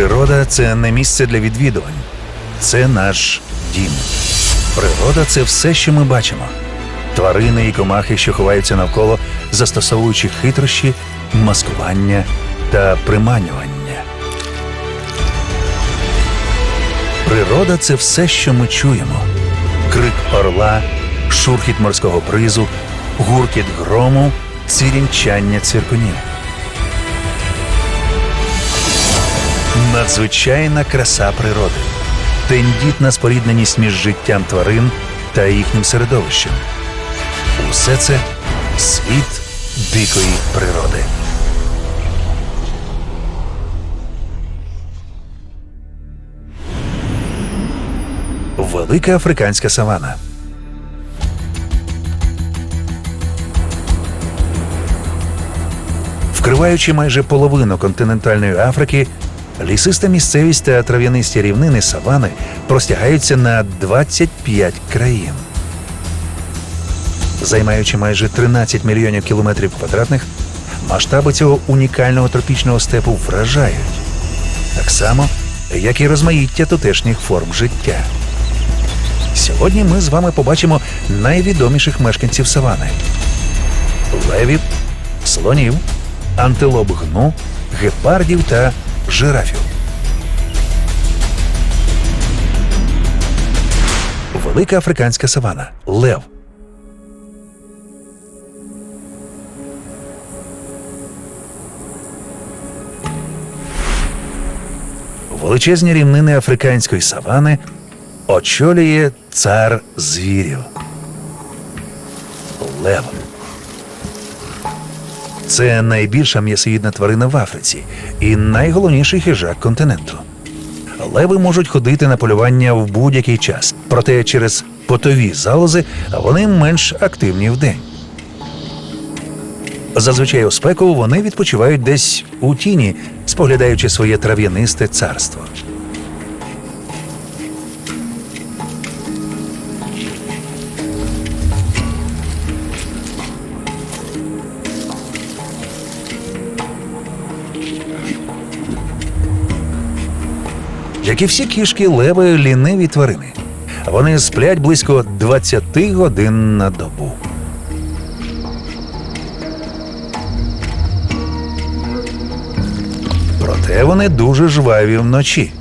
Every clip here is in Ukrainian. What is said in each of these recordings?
Природа це не місце для відвідувань, це наш дім. Природа це все, що ми бачимо. Тварини і комахи, що ховаються навколо, застосовуючи хитрощі, маскування та приманювання. Природа це все, що ми чуємо: крик орла, шурхіт морського бризу, гуркіт грому, цвірінчання цвіркунів. Надзвичайна краса природи, тендітна спорідненість між життям тварин та їхнім середовищем. Усе це світ дикої природи. Велика африканська савана. Вкриваючи майже половину континентальної Африки, лісиста місцевість та трав'янисті рівнини савани простягаються на 25 країн. Займаючи майже 13 мільйонів кілометрів квадратних, масштаби цього унікального тропічного степу вражають, так само, як і розмаїття тутешніх форм життя. Сьогодні ми з вами побачимо найвідоміших мешканців савани: левів, слонів, антилоп гну, гепардів та жирафів. Велика африканська савана лев. Величезні рівнини африканської савани очолює цар звірів. Лев. Це найбільша м'ясоїдна тварина в Африці і найголовніший хижак континенту. Леви можуть ходити на полювання в будь-який час, проте через потові залози вони менш активні вдень. Зазвичай у спеку вони відпочивають десь у тіні, споглядаючи своє трав'янисте царство. Як і всі кішки, леви ліниві тварини. Вони сплять близько 20 годин на добу. Проте вони дуже жваві вночі.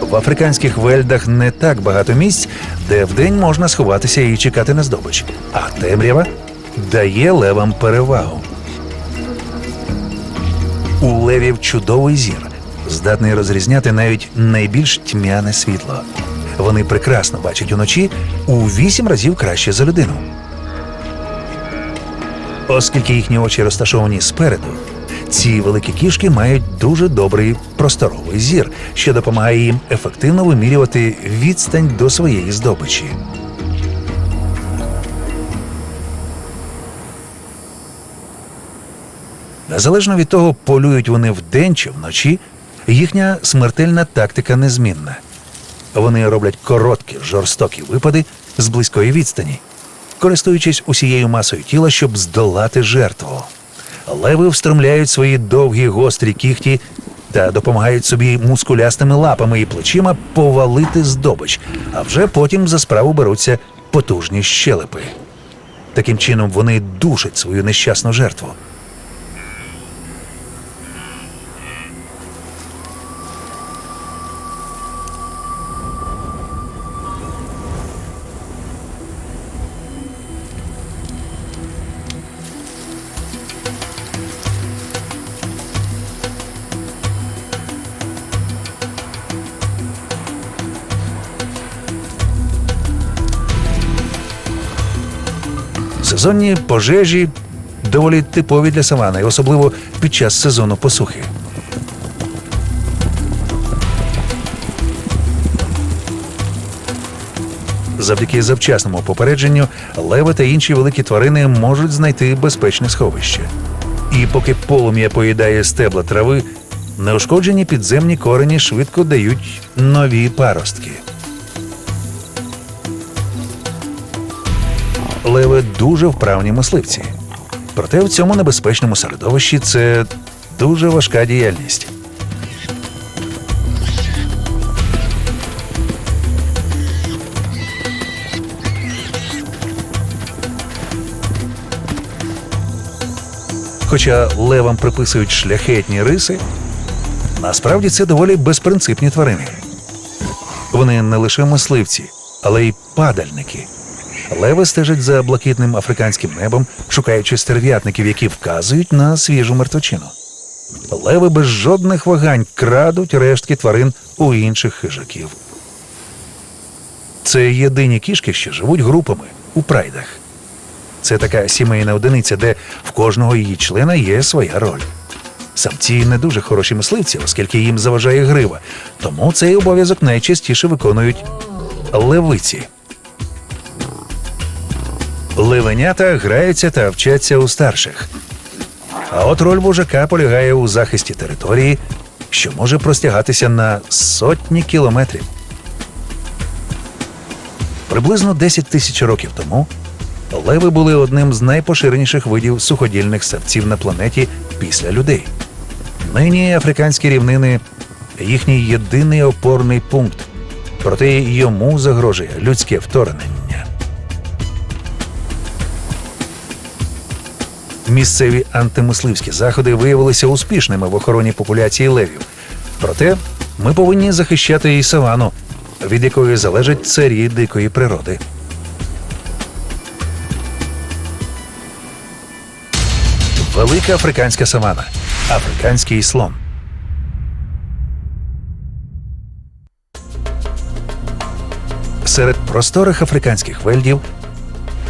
В африканських вельдах не так багато місць, де вдень можна сховатися і чекати на здобич, а темрява дає левам перевагу. У левів чудовий зір, здатний розрізняти навіть найбільш тьмяне світло. Вони прекрасно бачать уночі у вісім разів краще за людину. Оскільки їхні очі розташовані спереду, ці великі кішки мають дуже добрий просторовий зір, що допомагає їм ефективно вимірювати відстань до своєї здобичі. Незалежно від того, полюють вони вдень чи вночі, їхня смертельна тактика незмінна. Вони роблять короткі, жорстокі випади з близької відстані, користуючись усією масою тіла, щоб здолати жертву. Леви встромляють свої довгі гострі кіхті та допомагають собі мускулястими лапами і плечима повалити здобич, а вже потім за справу беруться потужні щелепи. Таким чином вони душать свою нещасну жертву. Сезонні пожежі доволі типові для савани, особливо під час сезону посухи. Завдяки завчасному попередженню леви та інші великі тварини можуть знайти безпечне сховище. І поки полум'я поїдає стебла трави, неушкоджені підземні корені швидко дають нові паростки. Леви дуже вправні мисливці. Проте в цьому небезпечному середовищі це дуже важка діяльність. Хоча левам приписують шляхетні риси, насправді це доволі безпринципні тварини. Вони не лише мисливці, але й падальники. Леви стежать за блакитним африканським небом, шукаючи стерв'ятників, які вказують на свіжу мертвечину. Леви без жодних вагань крадуть рештки тварин у інших хижаків. Це єдині кішки, що живуть групами у прайдах. Це така сімейна одиниця, де в кожного її члена є своя роль. Самці не дуже хороші мисливці, оскільки їм заважає грива, тому цей обов'язок найчастіше виконують левиці. Ливенята граються та вчаться у старших. А от роль вожака полягає у захисті території, що може простягатися на сотні кілометрів. Приблизно 10 тисяч років тому леви були одним з найпоширеніших видів суходільних савців на планеті після людей. Нині африканські рівнини їхній єдиний опорний пункт, проте йому загрожує людське вторгнення. Місцеві антимисливські заходи виявилися успішними в охороні популяції левів. Проте ми повинні захищати і савану, від якої залежать царі дикої природи. Велика африканська савана. Африканський слон. Серед просторих африканських вельдів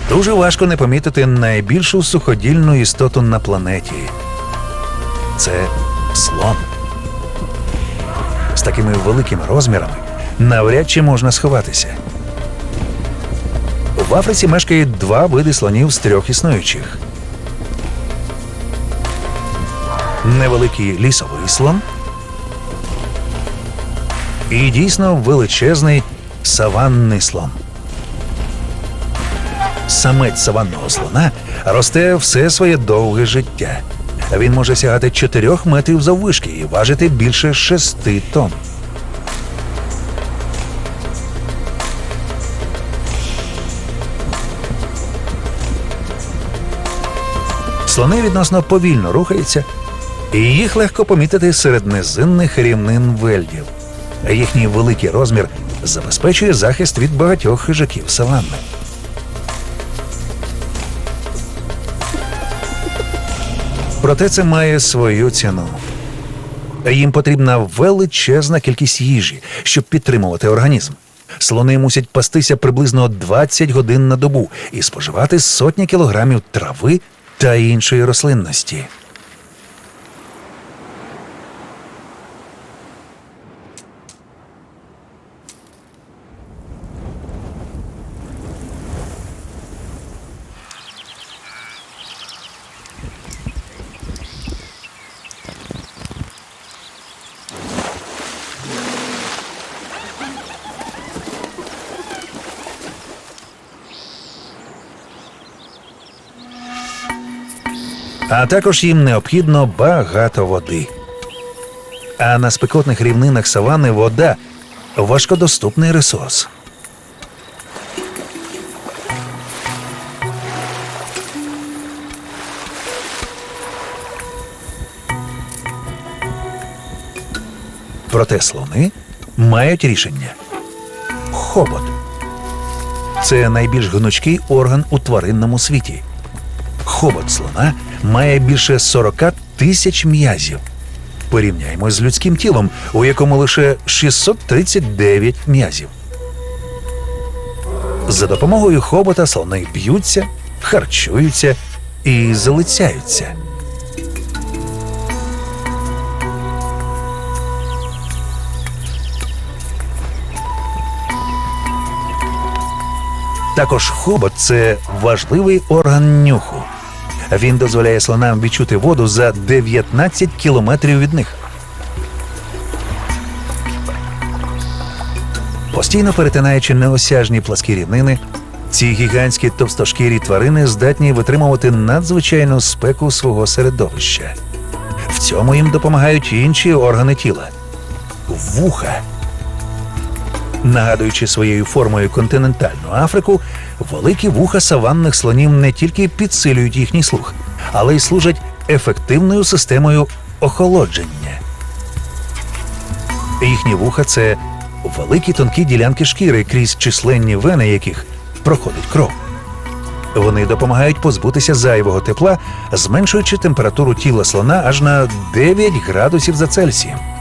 дуже важко не помітити найбільшу суходільну істоту на планеті. Це слон. З такими великими розмірами навряд чи можна сховатися. В Африці мешкає два види слонів з трьох існуючих. невеликий лісовий слон і дійсно величезний саванний слон. Самець саванного слона росте все своє довге життя. Він може сягати 4 метрів заввишки і важити більше 6 тонн. Слони відносно повільно рухаються, і їх легко помітити серед низинних рівнин вельдів. Їхній великий розмір забезпечує захист від багатьох хижаків саванни. Проте це має свою ціну. Їм потрібна величезна кількість їжі, щоб підтримувати організм. Слони мусять пастися приблизно 20 годин на добу і споживати сотні кілограмів трави та іншої рослинності. А також їм необхідно багато води. А на спекотних рівнинах савани вода важкодоступний ресурс. Проте слони мають рішення. Хобот це найбільш гнучкий орган у тваринному світі. Хобот слона має більше 40 тисяч м'язів. Порівняємо з людським тілом, у якому лише 639 м'язів. За допомогою хобота слони б'ються, харчуються і залицяються. Також хобот це важливий орган нюху. Він дозволяє слонам відчути воду за 19 кілометрів від них. Постійно перетинаючи неосяжні пласкі рівнини, ці гігантські товстошкірі тварини здатні витримувати надзвичайну спеку свого середовища. В цьому їм допомагають інші органи тіла вуха. Нагадуючи своєю формою континентальну Африку, великі вуха саванних слонів не тільки підсилюють їхній слух, але й служать ефективною системою охолодження. Їхні вуха це великі тонкі ділянки шкіри, крізь численні вени яких проходить кров. Вони допомагають позбутися зайвого тепла, зменшуючи температуру тіла слона аж на 9 градусів за Цельсієм.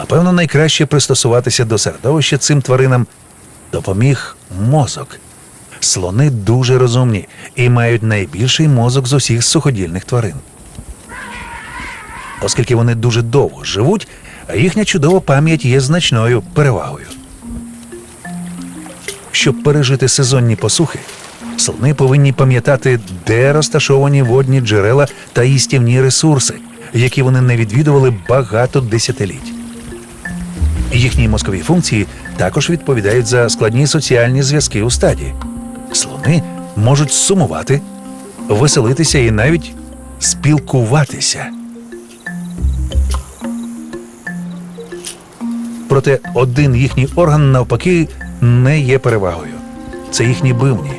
Напевно, найкраще пристосуватися до середовища цим тваринам допоміг мозок. Слони дуже розумні і мають найбільший мозок з усіх суходільних тварин. Оскільки вони дуже довго живуть, їхня чудова пам'ять є значною перевагою. Щоб пережити сезонні посухи, слони повинні пам'ятати, де розташовані водні джерела та їстівні ресурси, які вони не відвідували багато десятиліть. Їхні мозкові функції також відповідають за складні соціальні зв'язки у стаді. Слони можуть сумувати, веселитися і навіть спілкуватися. Проте один їхній орган навпаки не є перевагою. Це їхні бивні.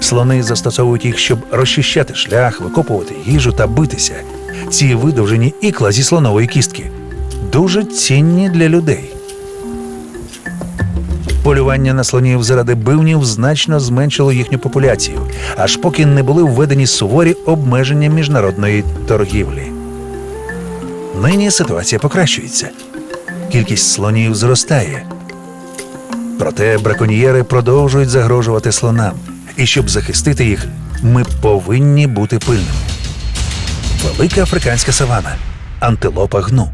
Слони застосовують їх, щоб розчищати шлях, викопувати їжу та битися. Ці видовжені ікла зі слонової кістки дуже цінні для людей. Полювання на слонів заради бивнів значно зменшило їхню популяцію, аж поки не були введені суворі обмеження міжнародної торгівлі. Нині ситуація покращується. Кількість слонів зростає. Проте браконьєри продовжують загрожувати слонам, і щоб захистити їх, ми повинні бути пильними. Велика африканська савана антилопа гну.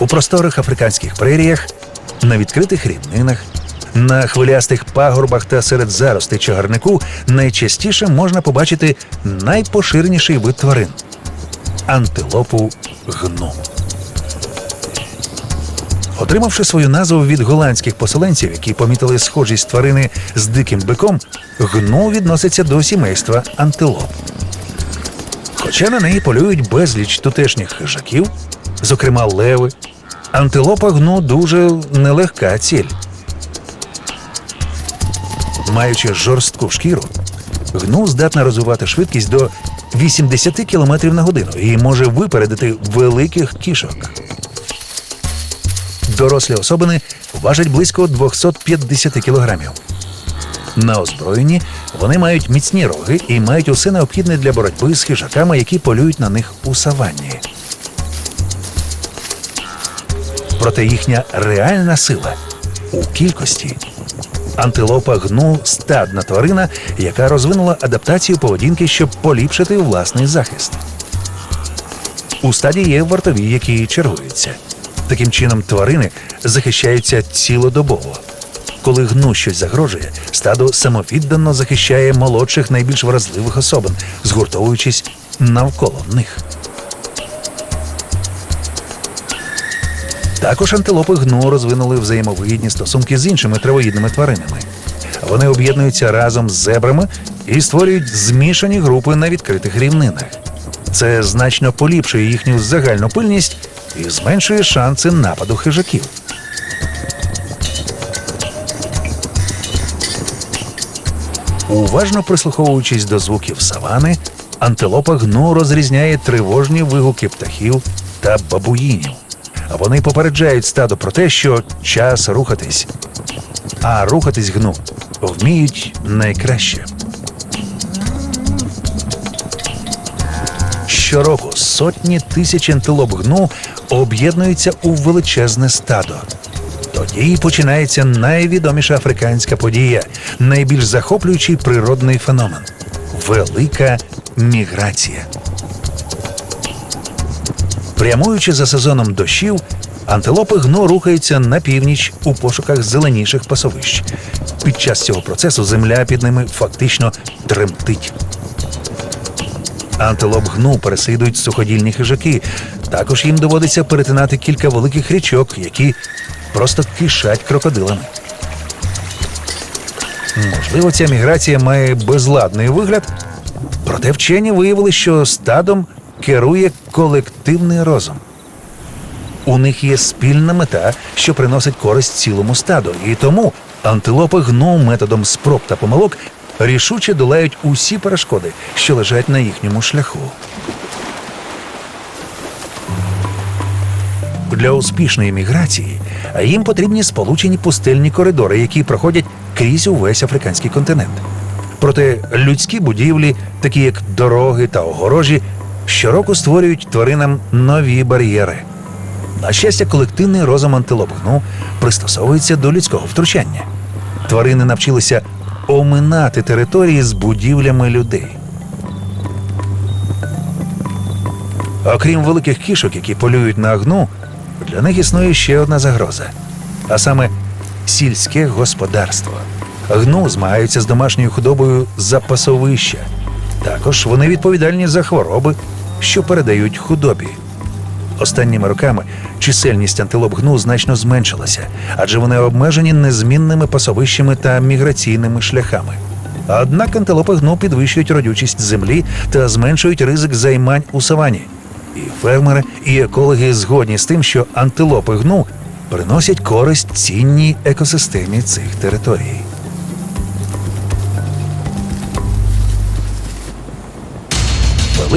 У просторих африканських преріях, на відкритих рівнинах, на хвилястих пагорбах та серед заростей чагарнику найчастіше можна побачити найпоширеніший вид тварин антилопу гну. Отримавши свою назву від голландських поселенців, які помітили схожість тварини з диким биком, гну відноситься до сімейства антилоп. Хоча на неї полюють безліч тутешніх хижаків, зокрема леви, антилопа гну дуже нелегка ціль. Маючи жорстку шкіру, гну здатна розвивати швидкість до 80 км на годину і може випередити великих кішок. Дорослі особини важать близько 250 кілограмів. На озброєнні вони мають міцні роги і мають усе необхідне для боротьби з хижаками, які полюють на них у саванні. Проте їхня реальна сила у кількості. Антилопа гну стадна тварина, яка розвинула адаптацію поведінки, щоб поліпшити власний захист. У стаді є вартові, які чергуються. Таким чином, тварини захищаються цілодобово. Коли гну щось загрожує, стадо самовіддано захищає молодших найбільш вразливих особин, згуртовуючись навколо них. Також антилопи гну розвинули взаємовигідні стосунки з іншими травоїдними тваринами. Вони об'єднуються разом з зебрами і створюють змішані групи на відкритих рівнинах. Це значно поліпшує їхню загальну пильність і зменшує шанси нападу хижаків. Уважно прислуховуючись до звуків савани, антилопа гну розрізняє тривожні вигуки птахів та бабуїнів. Вони попереджають стадо про те, що час рухатись. А рухатись гну вміють найкраще. Щороку сотні тисяч антилоп гну об'єднуються у величезне стадо. Тоді починається найвідоміша африканська подія, найбільш захоплюючий природний феномен велика міграція. Прямуючи за сезоном дощів, антилопи гну рухаються на північ у пошуках зеленіших пасовищ. Під час цього процесу земля під ними фактично тремтить. Антилоп гну переслідують суходільні хижаки. Також їм доводиться перетинати кілька великих річок, які просто кишать крокодилами. Можливо, ця міграція має безладний вигляд, проте вчені виявили, що стадом керує колективний розум. У них є спільна мета, що приносить користь цілому стаду, і тому антилопи гну методом спроб та помилок рішуче долають усі перешкоди, що лежать на їхньому шляху. Для успішної міграції їм потрібні сполучені пустельні коридори, які проходять крізь увесь африканський континент. Проте людські будівлі, такі як дороги та огорожі, щороку створюють тваринам нові бар'єри. На щастя, колективний розум антилоп гну пристосовується до людського втручання. Тварини навчилися оминати території з будівлями людей. Окрім великих кішок, які полюють на гну, для них існує ще одна загроза, а саме сільське господарство. Гну змагаються з домашньою худобою за пасовища. Також вони відповідальні за хвороби, що передають худобі. Останніми роками чисельність антилоп гну значно зменшилася, адже вони обмежені незмінними пасовищами та міграційними шляхами. Однак антилопи гну підвищують родючість землі та зменшують ризик займань у савані. І фермери, і екологи згодні з тим, що антилопи гну приносять користь цінній екосистемі цих територій.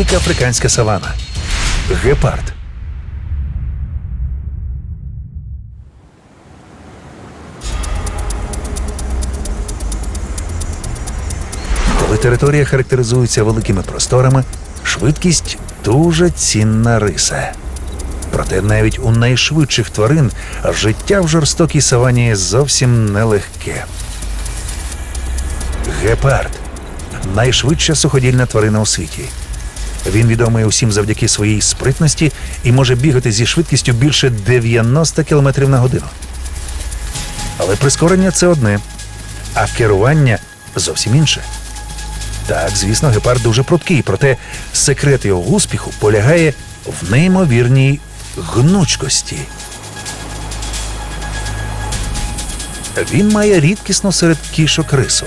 Велика африканська савана. Гепард. Коли територія характеризується великими просторами, швидкість дуже цінна риса. Проте навіть у найшвидших тварин життя в жорстокій савані зовсім нелегке. Гепард найшвидша суходільна тварина у світі. Він відомий усім завдяки своїй спритності і може бігати зі швидкістю більше 90 км на годину. Але прискорення це одне, а керування зовсім інше. Так, звісно, гепард дуже пруткий, проте секрет його успіху полягає в неймовірній гнучкості. Він має рідкісну серед кішок рису.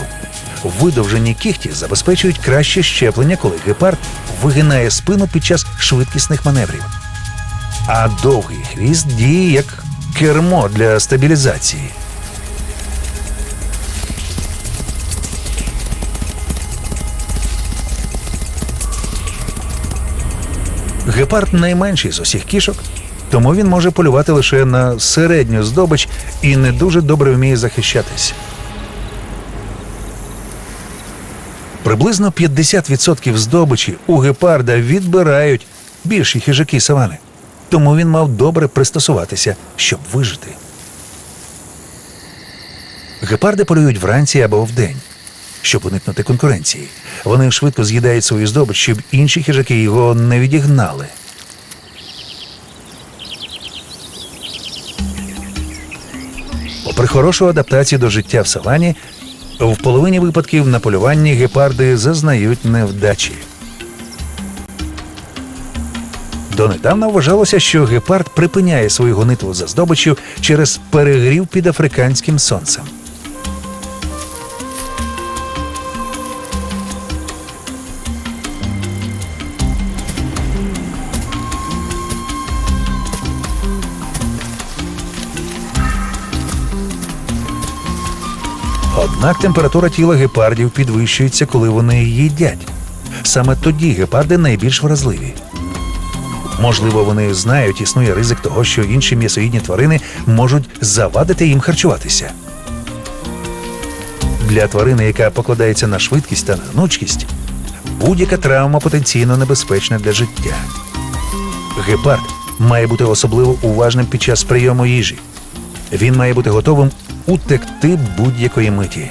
Видовжені кіхті забезпечують краще щеплення, коли гепард вигинає спину під час швидкісних маневрів. А довгий хвіст діє як кермо для стабілізації. Гепард найменший з усіх кішок, тому він може полювати лише на середню здобич і не дуже добре вміє захищатись. Приблизно 50% здобичі у гепарда відбирають більші хижаки савани. Тому він мав добре пристосуватися, щоб вижити. Гепарди полюють вранці або вдень, щоб уникнути конкуренції. Вони швидко з'їдають свою здобич, щоб інші хижаки його не відігнали. Попри хорошу адаптацію до життя в савані, в половині випадків на полюванні гепарди зазнають невдачі. Донедавна вважалося, що гепард припиняє свою гонитву за здобиччю через перегрів під африканським сонцем. Однак температура тіла гепардів підвищується, коли вони їдять. Саме тоді гепарди найбільш вразливі. Можливо, вони знають, існує ризик того, що інші м'ясоїдні тварини можуть завадити їм харчуватися. Для тварини, яка покладається на швидкість та на гнучкість, будь-яка травма потенційно небезпечна для життя. Гепард має бути особливо уважним під час прийому їжі. Він має бути готовим утекти будь-якої миті.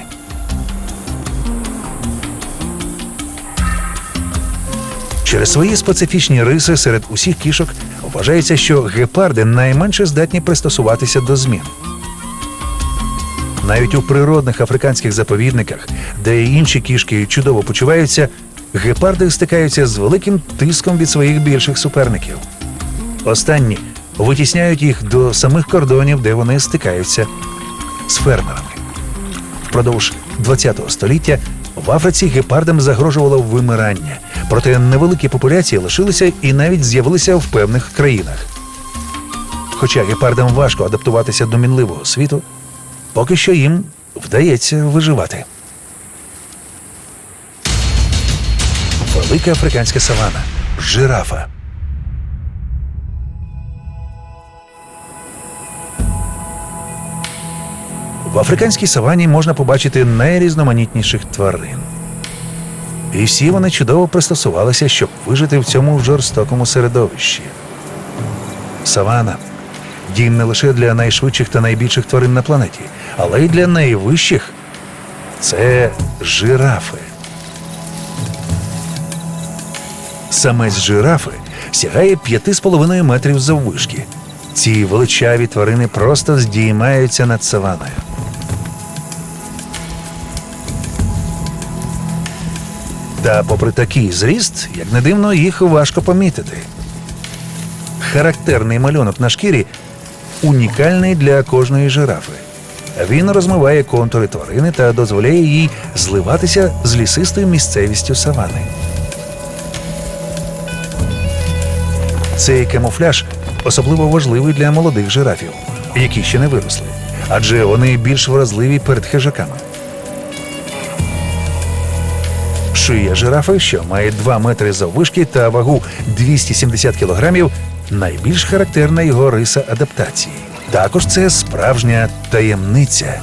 Через свої специфічні риси серед усіх кішок вважається, що гепарди найменше здатні пристосуватися до змін. Навіть у природних африканських заповідниках, де і інші кішки чудово почуваються, гепарди стикаються з великим тиском від своїх більших суперників. Останні витісняють їх до самих кордонів, де вони стикаються з фермерами. Впродовж ХХ століття в Африці гепардам загрожувало вимирання, проте невеликі популяції лишилися і навіть з'явилися в певних країнах. Хоча гепардам важко адаптуватися до мінливого світу, поки що їм вдається виживати. Велика африканська савана. Жирафа. В африканській савані можна побачити найрізноманітніших тварин. І всі вони чудово пристосувалися, щоб вижити в цьому жорстокому середовищі. Савана дім не лише для найшвидших та найбільших тварин на планеті, але й для найвищих це жирафи. Самець жирафи сягає 5,5 метрів заввишки. Ці величаві тварини просто здіймаються над саваною. Та попри такий зріст, як не дивно, їх важко помітити. Характерний малюнок на шкірі унікальний для кожної жирафи. Він розмиває контури тварини та дозволяє їй зливатися з лісистою місцевістю савани. Цей камуфляж особливо важливий для молодих жирафів, які ще не виросли, адже вони більш вразливі перед хижаками. Шия жирафи, що має 2 метри заввишки та вагу 270 кілограмів, найбільш характерна його риса адаптації. Також це справжня таємниця.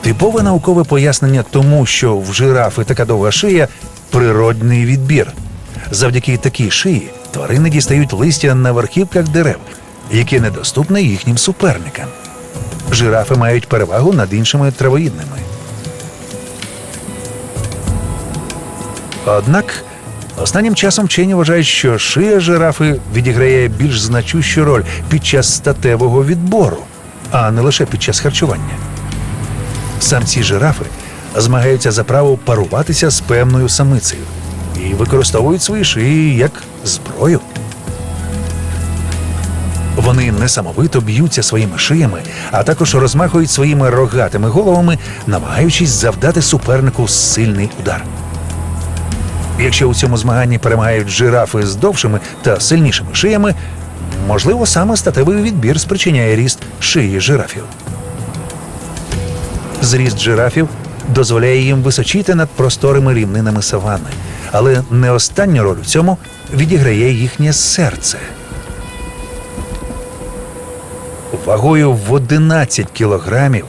Типове наукове пояснення тому, що в жирафи така довга шия природний відбір. Завдяки такій шиї тварини дістають листя на верхівках дерев, яке недоступне їхнім суперникам. Жирафи мають перевагу над іншими травоїдними. Однак останнім часом вчені вважають, що шия жирафи відіграє більш значущу роль під час статевого відбору, а не лише під час харчування. Самці жирафи змагаються за право паруватися з певною самицею і використовують свої шиї як зброю. Вони несамовито б'ються своїми шиями, а також розмахують своїми рогатими головами, намагаючись завдати супернику сильний удар. Якщо у цьому змаганні перемагають жирафи з довшими та сильнішими шиями, можливо, саме статевий відбір спричиняє ріст шиї жирафів. Зріст жирафів дозволяє їм височити над просторими рівнинами саванни, але не останню роль у цьому відіграє їхнє серце. Вагою в 11 кілограмів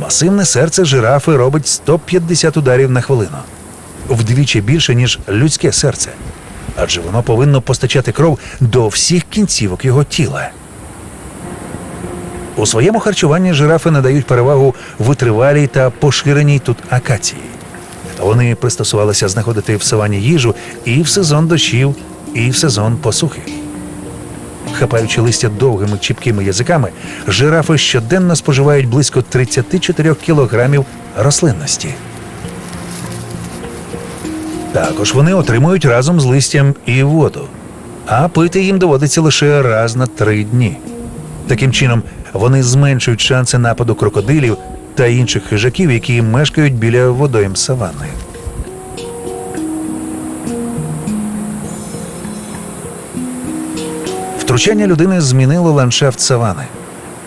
масивне серце жирафи робить 150 ударів на хвилину, вдвічі більше, ніж людське серце, адже воно повинно постачати кров до всіх кінцівок його тіла. У своєму харчуванні жирафи надають перевагу витривалій та поширеній тут акації. Вони пристосувалися знаходити в савані їжу і в сезон дощів, і в сезон посухи. Хапаючи листя довгими чіпкими язиками, жирафи щоденно споживають близько 34 кілограмів рослинності. Також вони отримують разом з листям і воду, а пити їм доводиться лише раз на три дні. Таким чином, вони зменшують шанси нападу крокодилів та інших хижаків, які мешкають біля водойм саванни. Втручання людини змінило ландшафт савани,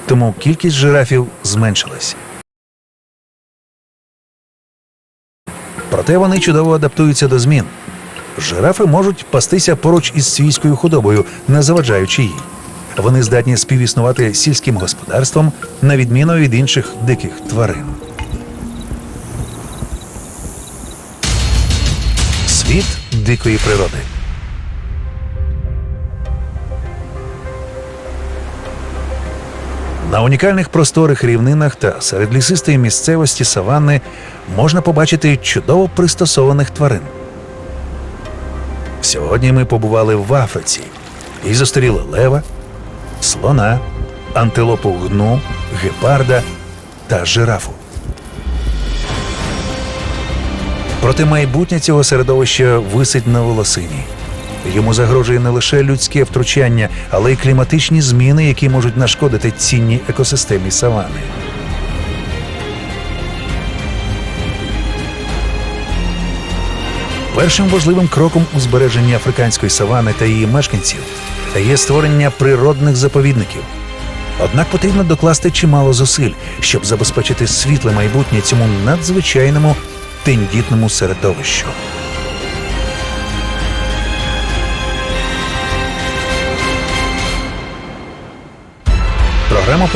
тому кількість жирафів зменшилась. Проте вони чудово адаптуються до змін. Жирафи можуть пастися поруч із свійською худобою, не заваджаючи їй. Вони здатні співіснувати сільським господарством на відміну від інших диких тварин. Світ дикої природи. На унікальних просторих рівнинах та серед лісистої місцевості саванни можна побачити чудово пристосованих тварин. Сьогодні ми побували в Африці і зустріли лева, слона, антилопу гну, гепарда та жирафу. Проте майбутнє цього середовища висить на волосині. Йому загрожує не лише людське втручання, але й кліматичні зміни, які можуть нашкодити цінній екосистемі савани. Першим важливим кроком у збереженні африканської савани та її мешканців є створення природних заповідників. Однак потрібно докласти чимало зусиль, щоб забезпечити світле майбутнє цьому надзвичайному тендітному середовищу. Програма